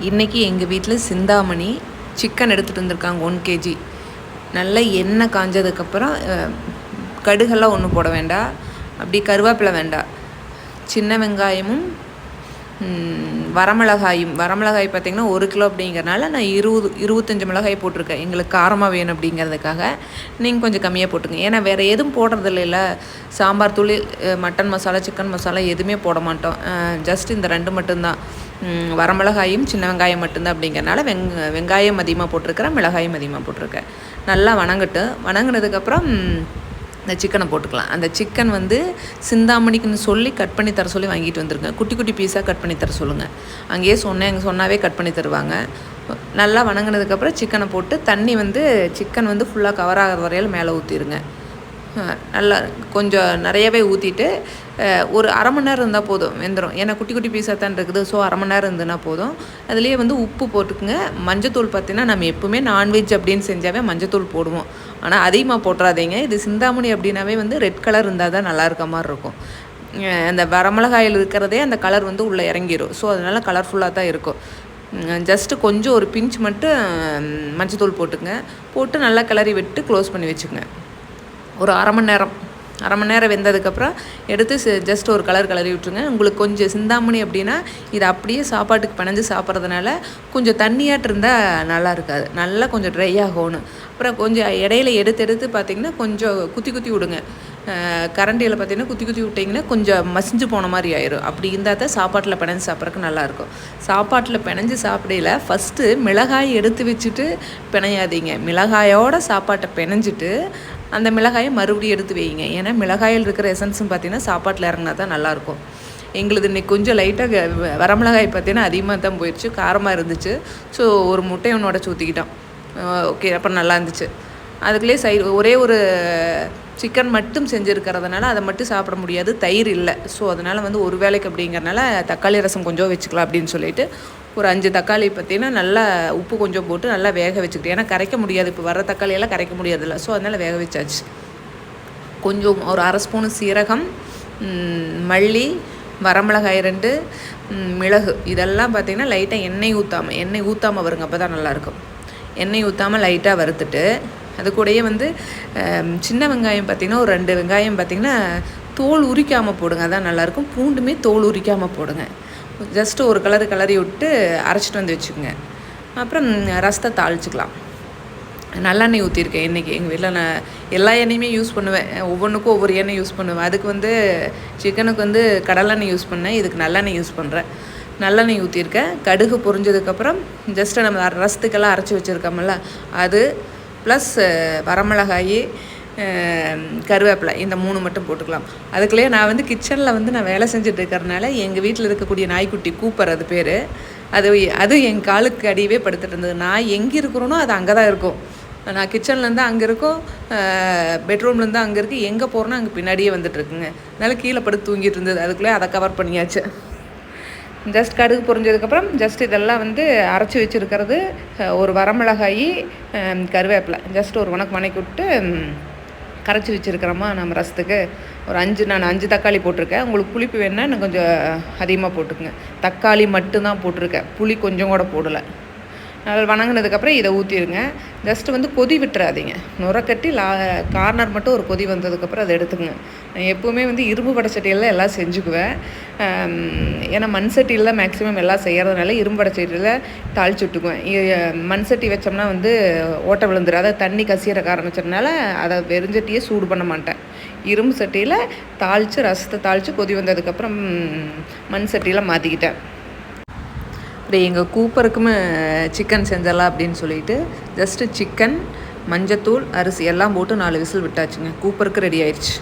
இன்றைக்கி எங்கள் வீட்டில் சிந்தாமணி சிக்கன் எடுத்துகிட்டு வந்திருக்காங்க ஒன் கேஜி நல்லா எண்ணெய் காஞ்சதுக்கப்புறம் கடுகெல்லாம் ஒன்றும் போட வேண்டாம் அப்படி கருவேப்பிலை வேண்டாம் சின்ன வெங்காயமும் வரமிளகாயும். வரமிளகாய் பார்த்திங்கன்னா ஒரு கிலோ அப்படிங்கிறனால நான் இருபது இருபத்தஞ்சி மிளகாய் போட்டிருக்கேன். எங்களுக்கு காரமாக வேணும் அப்படிங்கிறதுக்காக. நீங்கள் கொஞ்சம் கம்மியாக போட்டுங்க. ஏன்னா வேறு எதுவும் போடுறது இல்லைல்ல சாம்பார் தூள் மட்டன் மசாலா சிக்கன் மசாலா எதுவுமே போட மாட்டோம். ஜஸ்ட் இந்த ரெண்டு மட்டும்தான். வரமிளகாயும் சின்ன வெங்காயம் மட்டும்தான் அப்படிங்கிறனால வெங் வெங்காயம் அதிகமாக போட்டிருக்கிறேன் மிளகாயும் அதிகமாக போட்டிருக்கேன். நல்லா வணங்கட்டு வணங்கினதுக்கப்புறம் இந்த சிக்கனை போட்டுக்கலாம். அந்த சிக்கன் வந்து சிந்தாமணிக்குன்னு சொல்லி கட் பண்ணி தர சொல்லி வாங்கிட்டு வந்துருங்க குட்டி குட்டி பீஸாக கட் பண்ணி தர சொல்லுங்கள் அங்கேயே சொன்னேன் அங்கே சொன்னாவே கட் பண்ணி தருவாங்க. நல்லா வணங்கினதுக்கப்புறம் சிக்கனை போட்டு தண்ணி வந்து சிக்கன் வந்து ஃபுல்லாக கவர் ஆகிற வரையில் மேலே ஊற்றிடுங்க நல்லா கொஞ்சம் நிறையவே ஊற்றிட்டு ஒரு அரை மணி நேரம் இருந்தால் போதும் வெந்துடும் ஏன்னா குட்டி குட்டி பீஸாக தான் இருக்குது. ஸோ அரை மணி நேரம் இருந்துன்னா போதும். அதுலேயே வந்து உப்பு போட்டுக்குங்க. மஞ்சத்தூள் பார்த்தீங்கன்னா நம்ம எப்போவுமே நான்வெஜ் அப்படின்னு செஞ்சாவே மஞ்சத்தூள் போடுவோம். ஆனால் அதிகமாக போட்டுறாதீங்க. இது சிந்தாமணி அப்படின்னாவே வந்து ரெட் கலர் இருந்தால் தான் நல்லா இருக்க மாதிரி இருக்கும். அந்த வரமிளகாயில் இருக்கிறதே அந்த கலர் வந்து உள்ளே இறங்கிரும். ஸோ அதனால் கலர்ஃபுல்லாக தான் இருக்கும். ஜஸ்ட்டு கொஞ்சம் ஒரு பிஞ்ச் மட்டும் மஞ்சத்தூள் போட்டுங்க போட்டு நல்லா கிளறி விட்டு க்ளோஸ் பண்ணி வச்சுக்கோங்க. ஒரு அரை மணி நேரம் அரை மணி நேரம் வெந்ததுக்கப்புறம் எடுத்து ஜஸ்ட் ஒரு கலர் கலரி விட்டுருங்க. உங்களுக்கு கொஞ்சம் சிந்தாமணி அப்படின்னா இது அப்படியே சாப்பாட்டுக்கு பிணைஞ்சு சாப்பிட்றதுனால கொஞ்சம் தண்ணியாட்டு இருந்தால் நல்லா இருக்காது. நல்லா கொஞ்சம் ட்ரை ஆகணும் அப்புறம் கொஞ்சம் இடையில எடுத்து எடுத்து பார்த்தீங்கன்னா கொஞ்சம் குத்தி குத்தி விடுங்க. கரண்டியில் பார்த்தீங்கன்னா குத்தி குத்தி விட்டிங்கன்னா கொஞ்சம் மசிஞ்சு போன மாதிரி ஆயிரும். அப்படி இருந்தால் தான் சாப்பாட்டில் பிணைஞ்சு சாப்பிட்றதுக்கு நல்லாயிருக்கும் சாப்பாட்டில் பிணைஞ்சு சாப்பிடையில ஃபஸ்ட்டு மிளகாய் எடுத்து வச்சுட்டு பிணையாதீங்க. மிளகாயோட சாப்பாட்டை பிணைஞ்சிட்டு அந்த மிளகாயை மறுபடியும் எடுத்து வைங்க ஏன்னா மிளகாயில் இருக்கிற எசன்ஸும் பார்த்தீங்கன்னா சாப்பாட்டில் இறங்கினா தான் நல்லாயிருக்கும். எங்களுது இன்னைக்கு கொஞ்சம் லைட்டாக வரமிளகாய் பார்த்தீங்கன்னா அதிகமாக தான் போயிடுச்சு காரமாக இருந்துச்சு. ஸோ ஒரு முட்டையை ஒன்று உடச்சி ஊற்றிக்கிட்டோம் ஓகே அப்புறம் நல்லா இருந்துச்சு. அதுக்குள்ளே சைடு ஒரே ஒரு சிக்கன் மட்டும் செஞ்சுருக்கிறதுனால அதை மட்டும் சாப்பிட முடியாது. தயிர் இல்லை. ஸோ அதனால் வந்து ஒரு வேளைக்கு அப்படிங்கிறனால தக்காளி ரசம் கொஞ்சம் வச்சுக்கலாம் அப்படின்னு சொல்லிட்டு ஒரு அஞ்சு தக்காளி பார்த்தீங்கன்னா நல்லா உப்பு கொஞ்சம் போட்டு நல்லா வேக வச்சுக்கிட்டேன் ஏன்னா கரைக்க முடியாது. இப்போ வர தக்காளியெல்லாம் கரைக்க முடியாதுல்ல. ஸோ அதனால் வேக வச்சாச்சு. கொஞ்சம் ஒரு அரை ஸ்பூனு சீரகம் மல்லி வரமிளகாய் ரெண்டு மிளகு. இதெல்லாம் பார்த்திங்கன்னா லைட்டாக எண்ணெய் ஊற்றாமல் எண்ணெய் ஊற்றாமல் வருங்க. அப்போ தான் நல்லாயிருக்கும் எண்ணெய் ஊற்றாமல் லைட்டாக வறுத்துட்டு அது கூடயே வந்து சின்ன வெங்காயம் பார்த்திங்கன்னா ஒரு ரெண்டு வெங்காயம் பார்த்திங்கன்னா தோல் உரிக்காமல் போடுங்க அதான் நல்லாயிருக்கும். பூண்டுமே தோல் உரிக்காமல் போடுங்க. ஜஸ்ட்டு ஒரு கலர் கலரி விட்டு அரைச்சிட்டு வந்து வச்சுக்கோங்க. அப்புறம் ரசத்தை தாளிச்சுக்கலாம். நல்லெண்ணெய் ஊற்றிருக்கேன் இன்றைக்கி எங்கள் வீட்டில் நான் எல்லா எண்ணெயுமே யூஸ் பண்ணுவேன். ஒவ்வொன்றுக்கும் ஒவ்வொரு எண்ணெய் யூஸ் பண்ணுவேன். அதுக்கு வந்து சிக்கனுக்கு வந்து கடலெண்ணெய் யூஸ் பண்ணேன். இதுக்கு நல்லெண்ணெய் யூஸ் பண்ணுறேன் நல்லெண்ணெய் ஊற்றிருக்கேன் கடுகு பொரிஞ்சதுக்கப்புறம் ஜஸ்ட்டு நம்ம ரசத்துக்கெல்லாம் அரைச்சி வச்சுருக்கோம்ல அது ப்ளஸ் வரமிளகாய் கருவேப்பிலை இந்த மூணு மட்டும் போட்டுக்கலாம். அதுக்குள்ளேயே நான் வந்து கிச்சனில் வந்து நான் வேலை செஞ்சுட்டு இருக்கிறனால எங்கள் வீட்டில் இருக்கக்கூடிய நாய்க்குட்டி கூப்பர் அது பேர். அது அது என் காலுக்கு அடியவே படுத்துட்டு இருந்தது. நான் எங்கே இருக்கிறோனோ அது அங்கே தான் இருக்கும். நான் கிச்சன்லேருந்து அங்கே இருக்கும் பெட்ரூம்லேருந்து அங்கே இருக்குது எங்கே போகிறோன்னா அங்கே பின்னாடியே வந்துட்டு இருக்குங்க. அதனால கீழே படுத்து தூங்கிட்டு இருந்தது. அதுக்குள்ளே அதை கவர் பண்ணியாச்சு. ஜஸ்ட் கடுகு பொரிஞ்சதுக்கப்புறம் ஜஸ்ட் இதெல்லாம் வந்து அரைச்சி வச்சுருக்கிறது ஒரு வரமிளகாய் கருவேப்பிலை. ஜஸ்ட் ஒரு உனக்கு வணக்கி விட்டு கரைச்சி வச்சுருக்கிறோமா நம்ம ரசத்துக்கு. ஒரு அஞ்சு நான் அஞ்சு தக்காளி போட்டிருக்கேன். உங்களுக்கு புளிப்பு வேணுன்னா இன்னும் கொஞ்சம் அதிகமாக போட்டுக்குங்க. தக்காளி மட்டும்தான் போட்டிருக்கேன். புளி கொஞ்சம் கூட போடலை. நல்லா வணங்கினதுக்கப்புறம் இதை ஊற்றிடுங்க ஜஸ்ட்டு வந்து கொதி விட்டுறாதீங்க. நுரக்கட்டி லா கார்னர் மட்டும் ஒரு கொதி வந்ததுக்கப்புறம் அதை எடுத்துக்கங்க. நான் எப்போவுமே வந்து இரும்பு வடச்சட்டியில் எல்லாம் செஞ்சுக்குவேன். ஏன்னா மண் சட்டியில் தான் மேக்ஸிமம் எல்லாம் செய்கிறதுனால இரும்பு வடச்சட்டியில் தாளிச்சு விட்டுக்குவேன். மண்சட்டி மண் சட்டி வச்சோம்னா வந்து ஓட்டை விழுந்துடும் அதை தண்ணி கசியறக்க ஆரம்பிச்சதுனால அதை வெறிஞ்சட்டியே சூடு பண்ண மாட்டேன். இரும்பு சட்டியில் தாளித்து ரசத்தை தாளித்து கொதி வந்ததுக்கப்புறம் மண் சட்டியில் மாற்றிக்கிட்டேன் அப்புறம் எங்கள் கூப்பருக்குமே சிக்கன் செஞ்சிடலாம் அப்படின்னு சொல்லிட்டு ஜஸ்ட்டு சிக்கன் மஞ்சத்தூள் அரிசி எல்லாம் போட்டு நாலு விசில் விட்டாச்சுங்க. கூப்பருக்கு ரெடி ஆயிடுச்சு